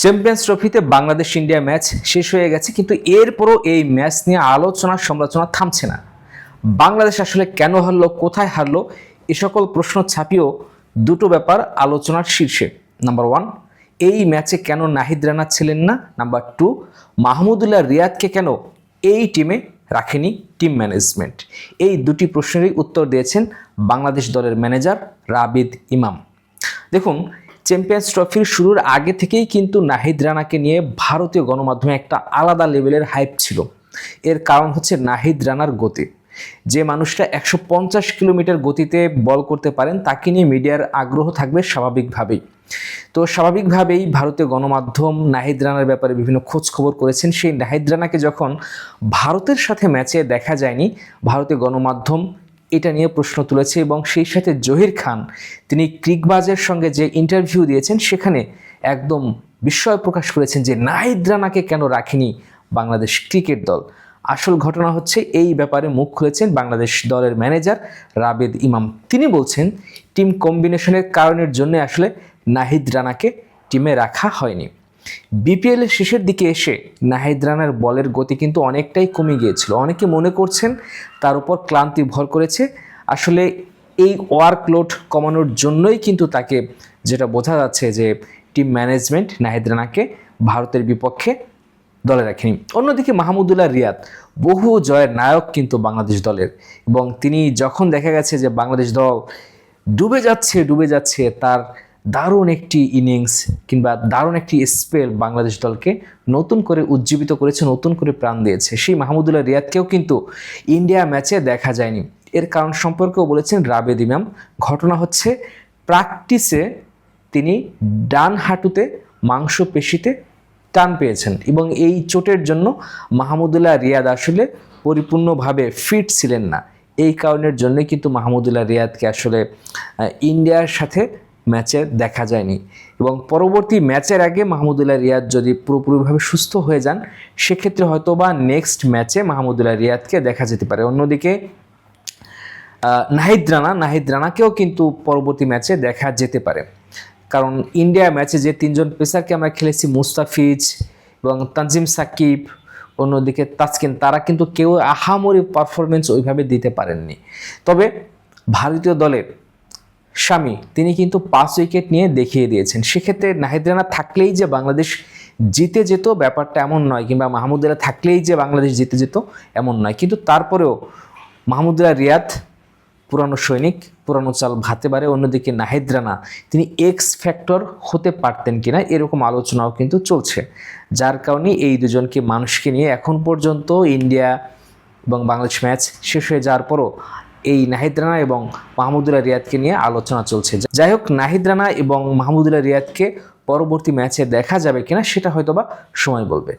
Champions ট্রফিতে Bangladesh India match শেষ হয়ে গেছে, কিন্তু এরপরও এই ম্যাচ নিয়ে আলোচনা সমালোচনা থামছে না। বাংলাদেশ আসলে কেন হারলো, কোথায় হারলো, এ সকল প্রশ্ন ছাপিয়েও দুটো ব্যাপার আলোচনার শীর্ষে। নাম্বার ওয়ান এই ম্যাচে কেন নাহিদ রানা ছিলেন না? নাম্বার টু মাহমুদুল্লাহ রিয়াদকে কেন এই টিমে রাখেনি টিম ম্যানেজমেন্ট এই দুটি প্রশ্নেরই উত্তর দিয়েছেন বাংলাদেশ দলের ম্যানেজার রাবিদ ইমাম। দেখুন চ্যাম্পিয়ন্স ট্রফির শুরুর আগে থেকেই কিন্তু নাহিদ রানাকে নিয়ে ভারতীয় গণমাধ্যমে একটা আলাদা লেভেলের হাইপ ছিল। এর কারণ হচ্ছে নাহিদ রানার গতি। যে মানুষটা একশো পঞ্চাশ কিলোমিটার গতিতে বল করতে পারেন, তাকে নিয়ে মিডিয়ার আগ্রহ থাকবে স্বাভাবিকভাবেই। তো স্বাভাবিকভাবেই ভারতীয় গণমাধ্যম নাহিদ রানার ব্যাপারে বিভিন্ন খোঁজ খবর করেছেন। সেই নাহিদ রানাকে যখন ভারতের সাথে ম্যাচে দেখা যায়নি, ভারতীয় গণমাধ্যম এটা নিয়ে প্রশ্ন তুলেছে এবং সেই সাথে জহির খান, তিনি ক্রিকবাজের সঙ্গে যে ইন্টারভিউ দিয়েছেন সেখানে একদম বিস্ময় প্রকাশ করেছেন যে নাহিদ রানাকে কেন রাখেনি বাংলাদেশ ক্রিকেট দল। আসল ঘটনা হচ্ছে এই ব্যাপারে মুখ খুলেছেন বাংলাদেশ দলের ম্যানেজার রাবেদ ইমাম। তিনি বলছেন, টিম কম্বিনেশনের কারণের জন্য আসলে নাহিদ রানাকে টিমে রাখা হয়নি। বিপিএল শেষের দিকে এসে নাহিদ রানার বলের গতি কিন্তু অনেকটাই কমে গিয়েছিল। অনেকে মনে করছেন তার উপর ক্লান্তি ভর করেছে। আসলে এই ওয়ার্কলোড কমানোর জন্যই কিন্তু তাকে যেটা বোঝা যাচ্ছে যে টিম ম্যানেজমেন্ট নাহিদ রানাকে ভারতের বিপক্ষে দলে রাখেনি। অন্যদিকে মাহমুদুল্লাহ রিয়াদ, বহু জয়ের নায়ক কিন্তু বাংলাদেশ দলের। এবং তিনি যখন দেখা গেছে যে বাংলাদেশ দল ডুবে যাচ্ছে ডুবে যাচ্ছে, তার দারুণ একটি ইনিংস কিংবা দারুণ একটি স্পেল বাংলাদেশ দলকে নতুন করে উজ্জীবিত করেছে, নতুন করে প্রাণ দিয়েছে। সেই মাহমুদুল্লাহ রিয়াদকেও কিন্তু ইন্ডিয়া ম্যাচে দেখা যায়নি। এর কারণ সম্পর্কেও বলেছেন রাবেদ ইমাম ঘটনা হচ্ছে, প্র্যাকটিসে তিনি ডান হাঁটুতে মাংসপেশিতে টান পেয়েছেন এবং এই চোটের জন্য মাহমুদুল্লাহ রিয়াদ আসলে পরিপূর্ণভাবে ফিট ছিলেন না। এই কারণের জন্যই কিন্তু মাহমুদুল্লাহ রিয়াদকে আসলে ইন্ডিয়ার সাথে ম্যাচে দেখা যায়নি। এবং পরবর্তী ম্যাচের আগে মাহমুদুল্লাহ রিয়াদ যদি পুরোপুরিভাবে সুস্থ হয়ে যান, সেক্ষেত্রে হয়তো বা নেক্সট ম্যাচে মাহমুদুল্লাহ রিয়াদকে দেখা যেতে পারে। অন্যদিকে নাহিদ রানা, নাহিদ রানাকেও কিন্তু পরবর্তী ম্যাচে দেখা যেতে পারে। কারণ ইন্ডিয়া ম্যাচে যে তিনজন পেসারকে আমরা খেলেছি, মুস্তাফিজ এবং তানজিম সাকিব, অন্যদিকে তাসকিন, তারা কিন্তু কেউ আহামরি পারফরমেন্স ওইভাবে দিতে পারেননি। তবে ভারতীয় দলের স্বামী, তিনি কিন্তু পাঁচ উইকেট নিয়ে দেখিয়ে দিয়েছেন। সেক্ষেত্রে নাহিদ রানা থাকলেই যে বাংলাদেশ জিতে যেত, ব্যাপারটা এমন নয়। কিংবা মাহমুদুল্লাহ থাকলেই যে বাংলাদেশ জিতে যেত, এমন নয়। কিন্তু তারপরেও মাহমুদুল্লাহ রিয়াদ, পুরানো সৈনিক, পুরানো চাল ভাতে পারে। অন্যদিকে নাহিদ রানা তিনি এক্স ফ্যাক্টর হতে পারতেন কিনা, এরকম আলোচনাও কিন্তু চলছে। যার কারণে এই দুজনকে মানুষকে নিয়ে এখন পর্যন্ত ইন্ডিয়া এবং বাংলাদেশ ম্যাচ শেষ হয়ে যাওয়ার পরও এই নাহিদ রানা এবং মাহমুদুল্লাহ রিয়াদকে নিয়ে আলোচনা চলছে। যাই হোক, নাহিদ রানা এবং মাহমুদুল্লাহ রিয়াদকে পরবর্তী ম্যাচে দেখা যাবে কিনা সেটা হয়তোবা সময় বলবে।